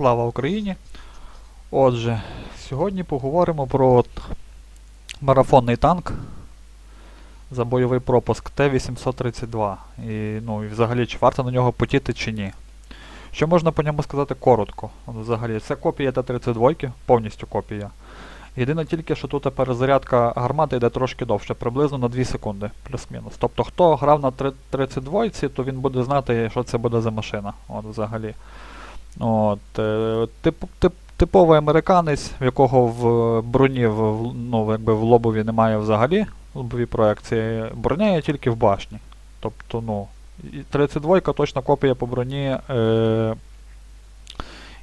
Слава Україні! Отже, сьогодні поговоримо про марафонний танк за бойовий пропуск Т-832. І, ну, і взагалі, чи варто на нього потіти чи ні. Що можна по ньому сказати коротко? Взагалі, це копія Т-32, повністю копія. Єдине тільки, що тут перезарядка гармати йде трошки довше, приблизно на 2 секунди, плюс-мінус. Тобто, хто грав на 32, то він буде знати, що це буде за машина. От, взагалі. От, е, тип, тип, типовий американець, в якого в броні в, ну, якби в лобові немає взагалі лобові проекції, броня є тільки в башні. Тобто, ну, і 32 точно копія по броні. Е,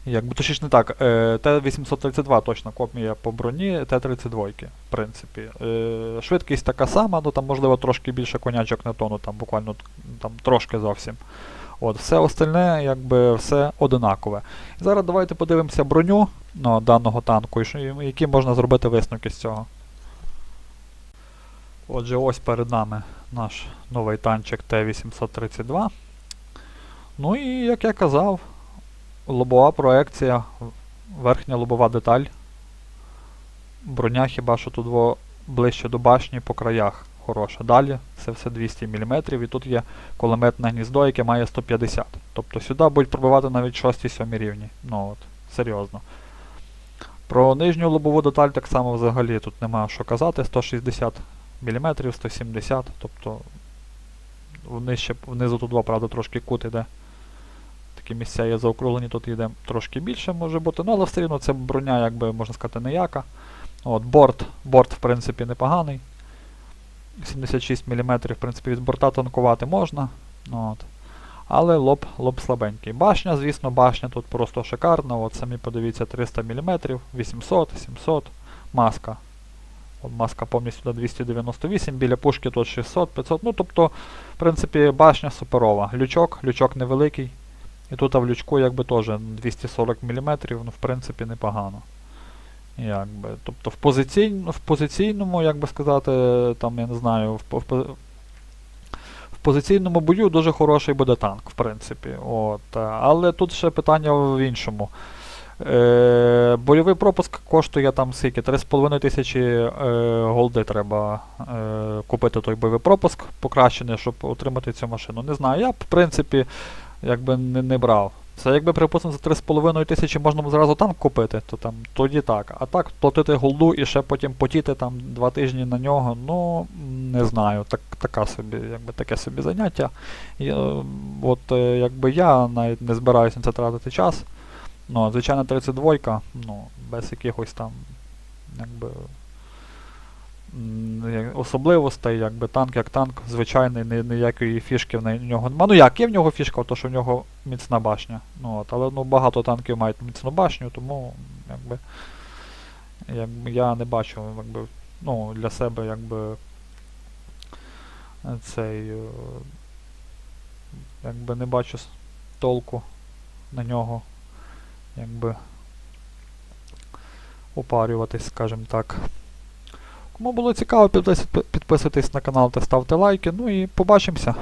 Якби точніше не так, е, Т-832 точно копія по броні Т-32, в принципі. Е, швидкість така сама, ну там можливо трошки більше конячок на тону, там буквально там, трошки зовсім. От, все остальне, якби все одинакове. І зараз давайте подивимося броню ну, даного танку і які можна зробити висновки з цього. Отже, ось перед нами наш новий танчик Т-832. Ну і як я казав, лобова проекція, верхня лобова деталь. Броня хіба що тут ближче до башні по краях хороша. Далі це все 200 мм і тут є кулеметне гніздо, яке має 150. Тобто сюди будуть пробивати навіть 6-7 рівні. Ну от, серйозно. Про нижню лобову деталь так само взагалі тут нема що казати. 160 мм, 170 тобто внижче, внизу тут два, правда, трошки кут іде. Такі місця є заокруглені, тут йде трошки більше може бути, ну але все рівно це броня, якби можна сказати, ніяка. От, борт, борт, в принципі, непоганий. 76 мм, в принципі, від борта танкувати можна. Ну, от. Але лоб, лоб слабенький. Башня, звісно, башня тут просто шикарна. От самі подивіться 300 мм, 800, 700, маска. От маска повністю до 298, біля пушки тут 600, 500. Ну, тобто, в принципі, башня суперова. Лючок, лючок невеликий. І тут а в лючку якби теж 240 мм, ну, в принципі, непогано. Якби, тобто в, позиційн, в позиційному, як би сказати, там, я не знаю, в, в, в позиційному бою дуже хороший буде танк, в принципі. От, але тут ще питання в іншому. Е, бойовий пропуск коштує там скільки? 3,5 тисячі е, голди треба е, купити той бойовий пропуск покращений, щоб отримати цю машину. Не знаю, я в принципі, якби не, не брав. Це якби, припустимо, за 3,5 тисячі можна зразу танк купити, то там тоді так. А так, платити голду і ще потім потіти там два тижні на нього, ну не знаю, так, така собі, якби таке собі заняття. І, е, от е, якби я навіть не збираюся на це тратити час. Ну, звичайно, 32, ну, без якихось там, якби. Особливостей, якби танк як танк, звичайний, ні- ніякої фішки в нього нема. Ну як, є в нього фішка, то що в нього міцна башня. Ну, от, але ну, багато танків мають міцну башню, тому якби, якби я не бачу якби, ну, для себе якби цей е, якби не бачу толку на нього якби опарюватись, скажімо так. Кому було цікаво, підписуйтесь на канал та ставте лайки. Ну і побачимося.